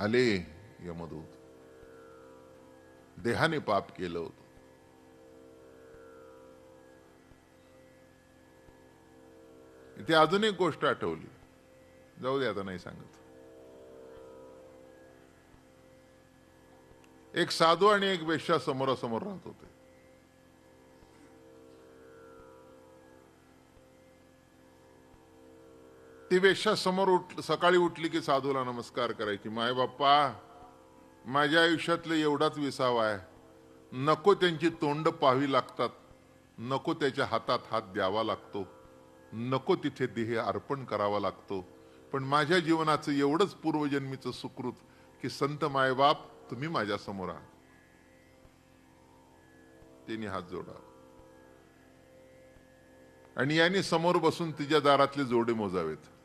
आले यमदूत देहाने पाप केलं होतं. इथे अजून एक गोष्ट आठवली. जाऊ दे आता नाही सांगत. एक साधू आणि एक वेश्या समोरासमोर राहत होते. ती वेश्या समोर उठ सकाळी उठली की साधूला नमस्कार करायची. माय बाप्पा माझ्या आयुष्यातले एवढाच विसावा आहे. नको त्यांची तोंड पाहावी लागतात. नको त्याच्या हातात हात द्यावा लागतो. नको तिथे देह अर्पण करावा लागतो. पण माझ्या जीवनाचं एवढंच पूर्वजन्मीचं सुकृत की संत मायबाप तुम्ही माझ्यासमोर आहात. त्यांनी हात जोडा आणि यांनी समोर बसून तिच्या दारातले जोडे मोजावेत.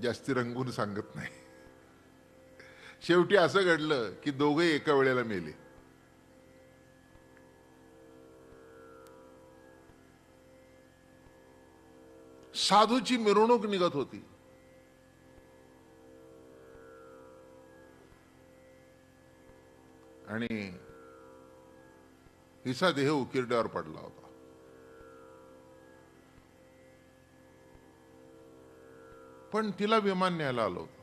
जास्ती रंगून सांगत नाही. शेवटी असं घडलं की दोघे एका वेळेला मेले. साधूची मिरवणूक निघत होती. आणि हिचा देह उकिरड्यावर पडला होता. पण तिला विमान न्यायला आलो होतो.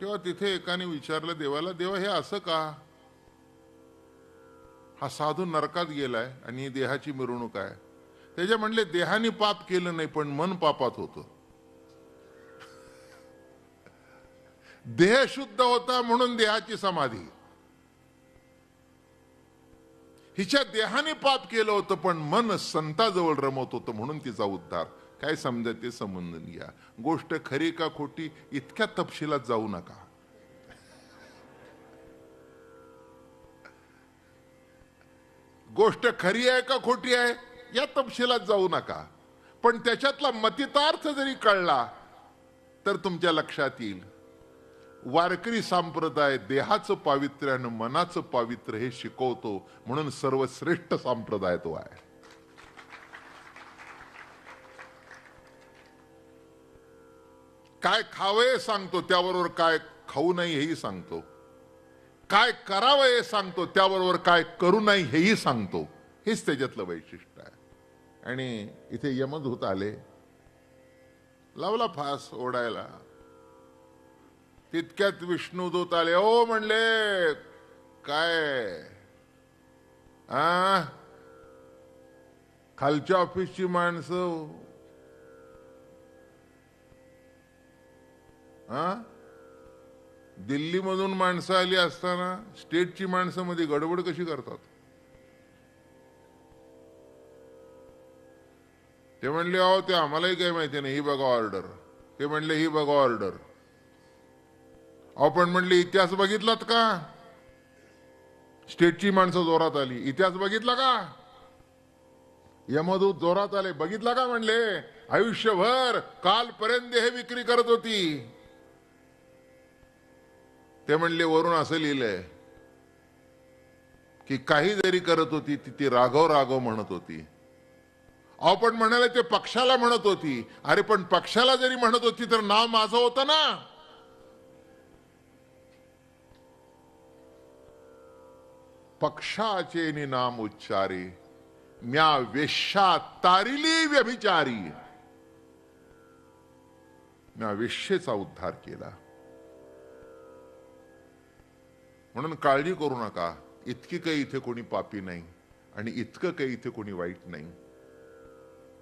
तेव्हा तिथे एकाने विचारलं देवाला देवा हे असं का? हा साधू नरकात गेलाय आणि देहाची मिरवणूक आहे. त्याच्या म्हणले देहाने पाप केलं नाही पण मन पापात होतं. देह शुद्ध होता म्हणून देहाची समाधी. हिच्या देहाने पाप केलं होतं पण मन संताजवळ रमत होतं म्हणून तिचा उद्धार. काय समजा ते समजून घ्या. गोष्ट खरी का खोटी इतक्या तपशिलात जाऊ नका. गोष्ट खरी आहे का खोटी आहे? या तपशिलात जाऊ नका. पण त्याच्यातला मतितार्थ जरी कळला तर तुमच्या लक्षात येईल. वारकरी संप्रदाय देहाचं पावित्र्य आणि मनाचं पावित्र्य हे शिकवतो म्हणून सर्वश्रेष्ठ संप्रदाय तो आहे. काय खावं सांगतो त्याबरोबर काय खाऊ नये हेही सांगतो. काय करावं हे सांगतो त्याबरोबर काय करू नाही हेही सांगतो. हेच त्याच्यातलं वैशिष्ट्य आहे. आणि इथे यमदूत आले. लावला फास ओढायला. तितक्यात विष्णुदूत आले ओ म्हणले काय? आ? खालच्या ऑफिसची माणसं हो. हा? दिल्लीमधून माणसं आली असताना स्टेटची माणसं मध्ये गडबड कशी करतात? ते म्हणले अहो ते आम्हालाही काही माहिती नाही. ही बघा ऑर्डर ते म्हणले ही बघा ऑर्डर अहो पण म्हणले इतिहास बघितलात का? स्टेटची माणसं जोरात आली. इतिहास बघितला का? यमदूत जोरात आले. बघितला का? म्हणले आयुष्यभर कालपर्यंत हे विक्री करत होती. ते म्हणले वरून असं लिहिलंय की काही जरी करत होती ती ती राघव राघव म्हणत होती. अहो पण म्हणाले ते पक्षाला म्हणत होती. अरे पण पक्षाला जरी म्हणत होती तर नाव माझं होतं ना. पक्षाचे नि नाम उच्चारी म्या वेश्या तारिली व्यभिचारी. म्या वेश्येचा उद्धार केला. म्हणून काळजी करू नका. इतकी काही इथे कोणी पापी नाही आणि इतकं काही इथे कोणी वाईट नाही.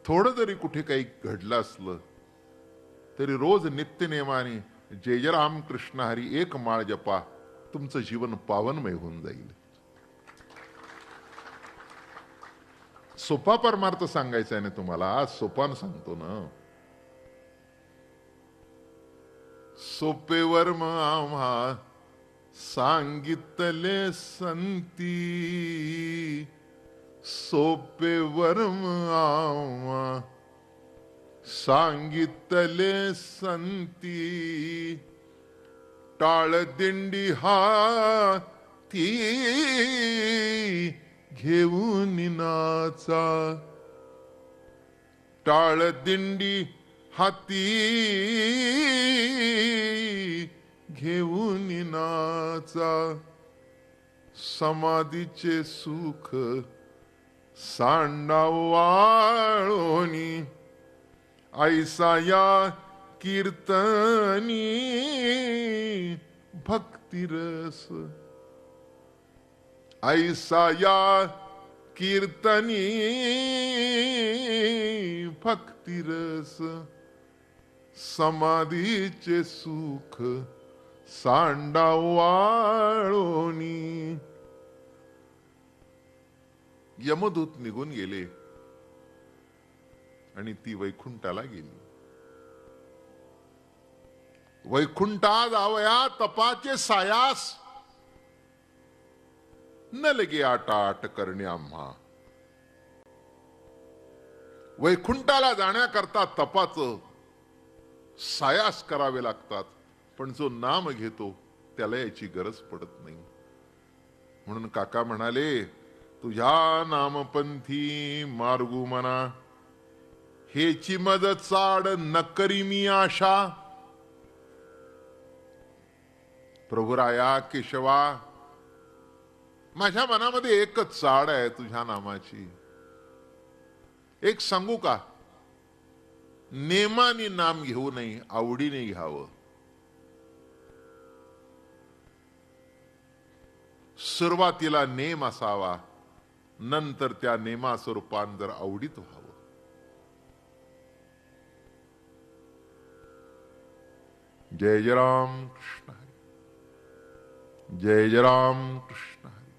थोडं जरी कुठे काही घडलं असलं तरी रोज नित्यनेमाने जय जय राम कृष्ण हरी एक माळ जपा तुमचं जीवन पावनमय होऊन जाईल. सोपा परमार्थ सांगायचा आहे ना तुम्हाला? आज सोपान सांगतो ना. सोपे वर्म आम्हा सांगितले संती सोपेवर मग आवा. सांगितले संती टाळ दिंडी हा ती घेऊन नाचा. टाळ दिंडी हाती घेऊन नाचा समाधीचे सुख सांडावाळोनी ऐसा या कीर्तनी भक्तिरस. ऐसा या कीर्तनी भक्तिरस. समाधीचे सुख सांडावाळोनी. यमदूत निघून गेले आणि ती वैकुंठाला गेली. वैकुंठा जावया तपाचे सायास. न लगे आटाट करणे आम्हा. वैकुंठाला जाण्याकरता तपाचं सायास करावे लागतात. पण जो नाम घेतो त्याला याची गरज पडत नाही. म्हणून काका म्हणाले तुझ्या नामपंथी मार्गू मना हेची मद चाड न करी मी आशा. प्रभुराया केशवा माझ्या मनामध्ये एकच चाड आहे तुझ्या नामाची. एक सांगू का? नेमाने नाम घेऊ नये आवडीने घ्यावं. सुरुवातीला नेम असावा नंतर त्या नेमाचं रूपांतर आवडीत व्हावं. जय जय राम कृष्ण हरी. जय जय राम कृष्ण हरी.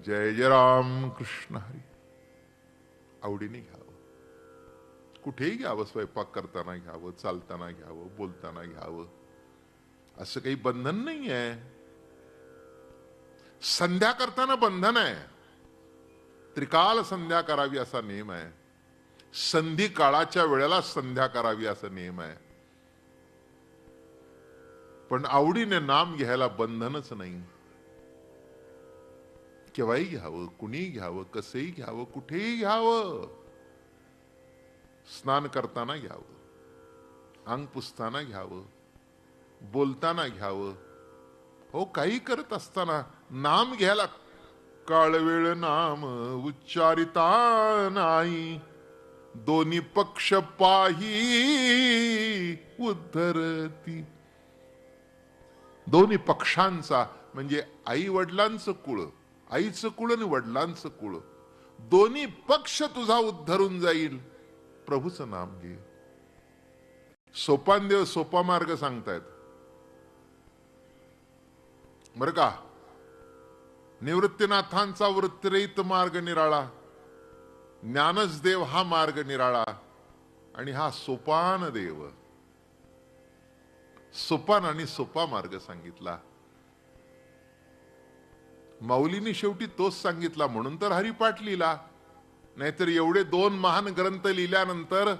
जय जय राम कृष्ण हरी. आवडीने घ्यावं. कुठेही घ्यावं स्वयंपाक करताना घ्यावं चालताना घ्यावं बोलताना घ्यावं. असं काही बंधन नाही आहे संध्या करताना बंधन आहे. त्रिकाल संध्या करावी असा नियम आहे. संधी काळाच्या वेळेला संध्या करावी असा नियम आहे. पण आवडीने नाम घ्यायला बंधनच नाही. केव्हाही घ्यावं कुणीही घ्यावं कसंही घ्यावं कुठेही घ्यावं. स्नान करताना घ्यावं. अंग पुसताना घ्यावं. बोलताना घ्यावं. हो काही करत असताना नाम घ्यायला काळवेळ नाम उच्चारिता नाही. दोन्ही पक्ष पाही उद्धरती. दोन्ही पक्षांचा म्हणजे आई वडिलांचं कुळ आईचं कुळ आणि वडिलांचं कुळ. दोन्ही पक्ष तुझा उद्धरून जाईल. प्रभूचं नाम घे. सोपानदेव सोपा मार्ग सांगतायत. बर का? निवृत्तीनाथांचा वृत्तिरहित मार्ग निराळा. ज्ञानसदेव हा मार्ग निराळा. आणि हा सोपान देव. सोपान आणि सोपा मार्ग सांगितला. माऊलीने शेवटी तोच सांगितला म्हणून तर हरिपाठ लिहिला. नाहीतर एवढे दोन महान ग्रंथ लिहिल्यानंतर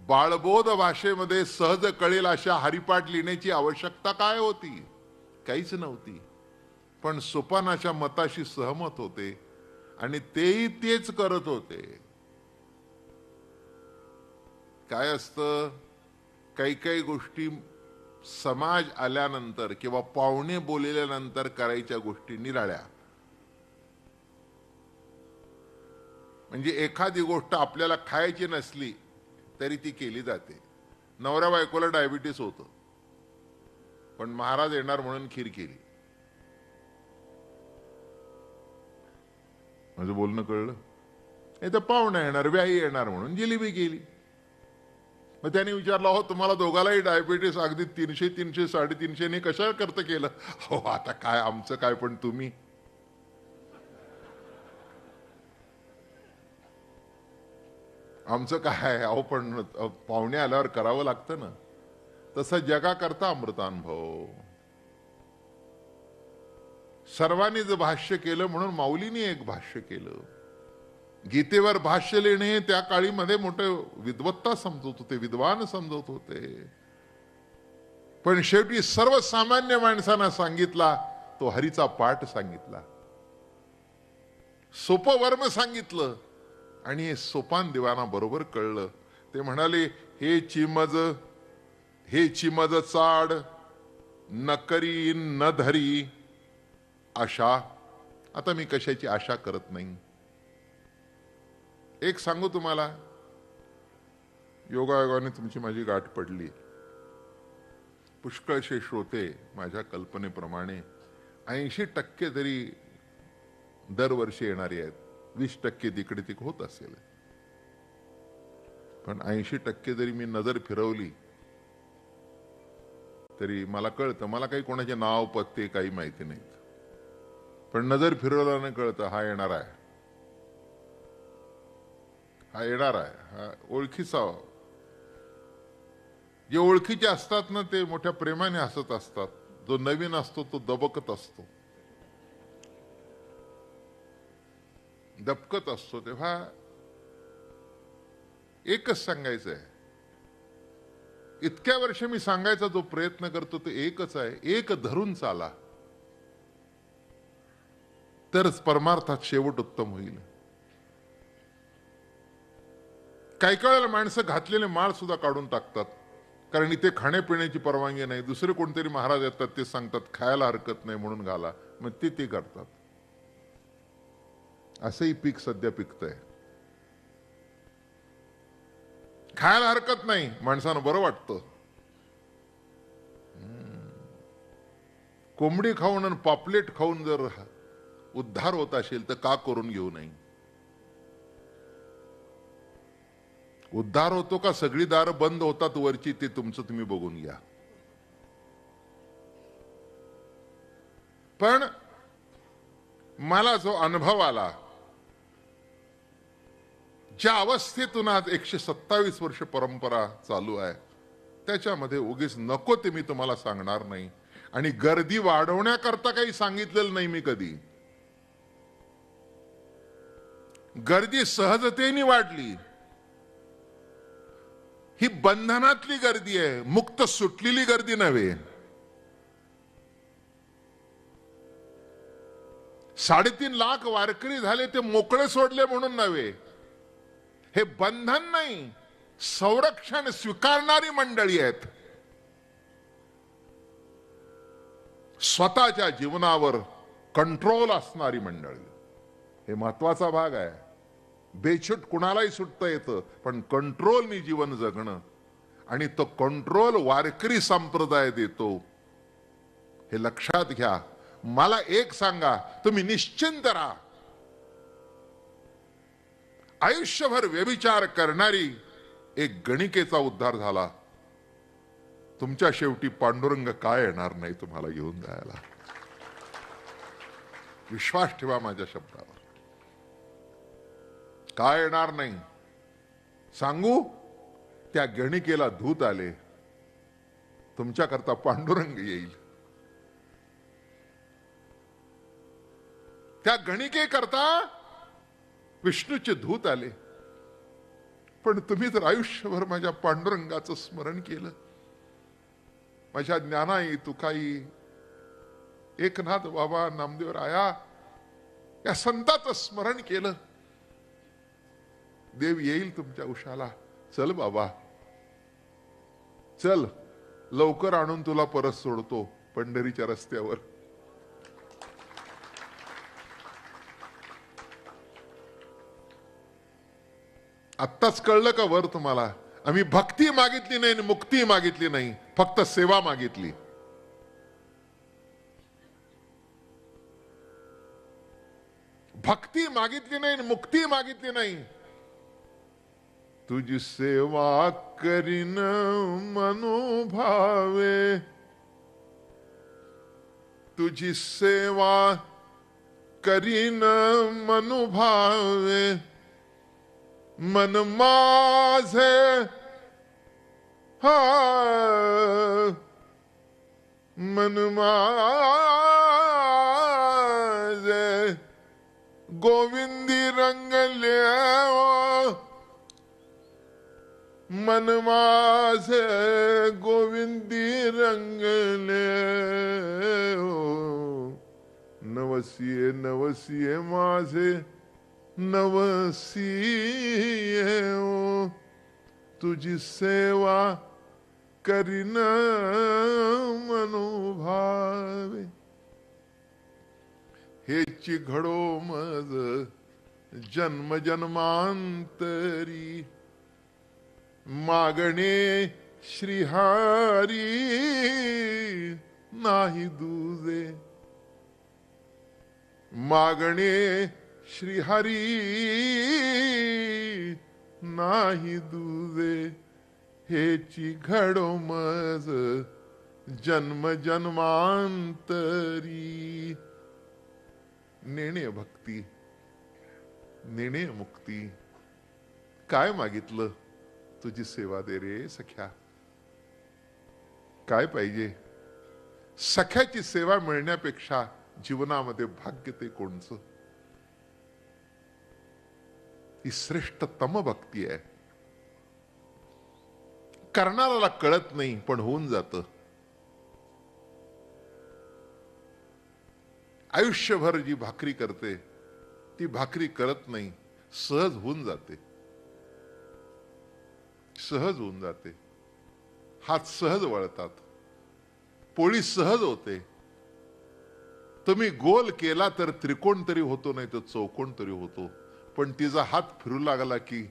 बाळबोध भाषेमध्ये सहज कळेल अशा हरिपाठ लिहिण्याची आवश्यकता काय होती? काहीच नव्हती. पण सोपानाच्या मताशी सहमत होते आणि तेही तेच करत होते. काय असतं? काही काही गोष्टी समाज आल्यानंतर किंवा पाहुणे बोलल्यानंतर करायच्या गोष्टी निराळ्या. म्हणजे एखादी गोष्ट आपल्याला खायची नसली तरी ती केली जाते. नवऱ्या बायकोला डायबिटीस होतं. पण महाराज येणार म्हणून खीर केली. माझं बोलणं कळलं. नाही तर पाहुणा येणार व्याही येणार म्हणून जिलेबी केली. मग त्याने विचारलं हो तुम्हाला दोघालाही डायबिटीस अगदी तीनशे तीनशे साडेतीनशेने कशा करता केलं? हो आता काय आमचं काय पण तुम्ही. आमचं काय अहो पण पाहुणे आल्यावर करावं लागतं ना. तसं जगाकरता अमृतानुभव. सर्वांनी जर भाष्य केलं म्हणून माऊलीने एक भाष्य केलं. गीतेवर भाष्य लिहिणे त्या काळीमध्ये मोठे विद्वत्ता समजत होते विद्वान समजत होते. पण शेवटी सर्वसामान्य माणसांना सांगितला तो हरीचा पाठ सांगितला. सोपवर्म सांगितलं आणि हे सोपान देवाना बरोबर कळलं. ते म्हणाले हे चिमज हे चिमज चाड न करी न धरी आशा. आता मी कशाची आशा करत नाही? एक सांगू तुम्हाला? योगायोगाने तुमची माझी गाठ पडली. पुष्कळशे श्रोते माझ्या कल्पनेप्रमाणे ऐंशी टक्के तरी दरवर्षी येणारी आहेत वीस टक्के तिकडे तिक होत असेल. पण ऐंशी टक्के जरी मी नजर फिरवली तरी मला कळतं मला काही कोणाचे नाव पत्ते काही माहिती नाहीत. पण नजर फिरवल्यानं कळतं हा येणार आहे. हा येणार आहे हा ओळखीचा जे ओळखीचे असतात ना ते मोठ्या प्रेमाने हसत असतात. जो नवीन असतो तो दबकत असतो. दबकत असतो तेव्हा एकच सांगायचं आहे इतक्या वर्ष मी सांगायचा जो प्रयत्न करतो तो एकच आहे. एक धरून चाला. तरच परमार्थात शेवट उत्तम होईल. काही काळाला माणसं घातलेले माळ सुद्धा काढून टाकतात. कारण इथे खाण्यापिण्याची परवानगी नाही. दुसरे कोणतरी महाराज येतात ते सांगतात खायला हरकत नाही म्हणून घाला. मग ते ते करतात. असंही पीक सध्या पिकतंय. खायला हरकत नाही. माणसानं बरं वाटतं. कोंबडी खाऊन आणि पापलेट खाऊन जर उद्धार होत असेल तर का करून घेऊ नये? उद्धार होतो का? सगळी दारं बंद होतात वरची ते तुमचं तुम्ही बघून घ्या. पण मला जो अनुभव आला ज्या अवस्थेतून आज एकशे सत्तावीस वर्ष परंपरा चालू आहे त्याच्यामध्ये उगीच नको ते मी तुम्हाला सांगणार नाही. आणि गर्दी वाढवण्याकरता काही सांगितलेलं नाही मी कधी. गर्दी सहजतेने वाढली. ही बंधनातली गर्दी आहे मुक्त सुटलेली गर्दी नव्हे. साडेतीन लाख वारकरी झाले ते मोकळे सोडले म्हणून नव्हे. हे बंधन नाही संरक्षण स्वीकारणारी मंडळी आहेत. स्वतःच्या जीवनावर कंट्रोल असणारी मंडळी. हे महत्त्वाचा भाग आहे. बेछूट कुणालाही सुटता येतं पण कंट्रोलनी जीवन जगणं. आणि तो कंट्रोल वारकरी संप्रदाय देतो. हे लक्षात घ्या. मला एक सांगा तुम्ही निश्चिंत राहा. आयुष्यभर व्यभिचार करणारी एक गणिकेचा उद्धार झाला. तुमच्या शेवटी पांडुरंग काय येणार नाही तुम्हाला घेऊन जायला. विश्वास ठेवा माझ्या शब्दावर. काय येणार नाही. सांगू? त्या गणिकेला धूत आले. तुमच्याकरता पांडुरंग येईल. त्या गणिकेकरता विष्णूचे धूत आले. पण तुम्ही जर आयुष्यभर माझ्या पांडुरंगाचं स्मरण केलं. माझ्या ज्ञानाई तुकाई एकनाथ बाबा नामदेव राया या संताचं स्मरण केलं. देव येईल तुमच्या उशाला. चल बाबा. चल. लवकर आणून तुला परत सोडतो पंढरीच्या रस्त्यावर. आत्ताच कळलं का वर तुम्हाला? आम्ही भक्ती मागितली नाही आणि मुक्ती मागितली नाही. फक्त सेवा मागितली. भक्ती मागितली नाही मुक्ती मागितली नाही. तुझी सेवा करीन मनोभावे। तुझी सेवा करीन मनोभावे। मन माझे हा। मन माझे। गोविंदी रंगल्या मन माझे गोविंदी रंगले हो। नवसिये नवसिये माझे नवसिये हो। तुझी सेवा करीन मनोभावे। हेची घडो मज जन्म जन्मांतरी मागणे श्रीहारी नाही दुजे. मागणे श्रीहरी नाही दुजे. हेची घडो मज जन्म जन्मांतरी. नेणे भक्ती नेणे मुक्ती. काय मागितलं? तुझी सेवा दे रे सख्या. काय पाहिजे? सख्याची सेवा मिळण्यापेक्षा जीवनामध्ये भाग्य ते कोणचं? ही श्रेष्ठतम भक्ती आहे. करणाऱ्याला कळत नाही पण होऊन जात. आयुष्यभर जी भाकरी करते ती भाकरी करत नाही सहज होऊन जाते. सहज होऊन जाते. हात सहज वळतात. पोळी सहज होते. तुम्ही गोल केला तर त्रिकोण तरी होतो नाही तर चौकोन तरी होतो. पण तिचा हात फिरू लागला की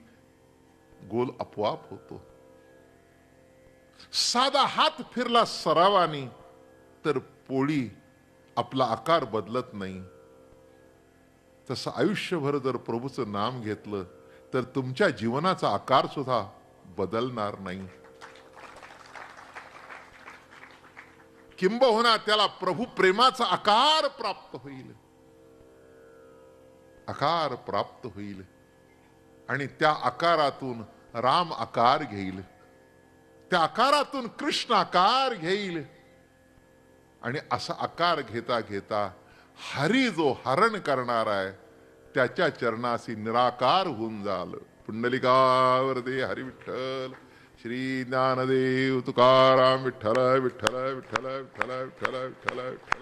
गोल आपोआप होतो. साधा हात फिरला सरावानी तर पोळी आपला आकार बदलत नाही. तसं आयुष्यभर जर प्रभूचं नाम घेतलं तर तुमच्या जीवनाचा आकार सुद्धा बदलणार नाही. किंबहुना त्याला प्रभू प्रेमाचा आकार प्राप्त होईल. आकार प्राप्त होईल. आणि त्या आकारातून राम आकार घेईल. त्या आकारातून कृष्ण आकार घेईल. आणि असा आकार घेता घेता हरी जो हरण करणार आहे त्याच्या चरणाशी निराकार होऊन जाल. पुंडलिकावरती दे हरी विठ्ठल श्री ज्ञानदेव तुकाराम विठ्ठल विठ्ठल विठ्ठल विठ्ठल विठ्ठल विठ्ठल विठ्ठल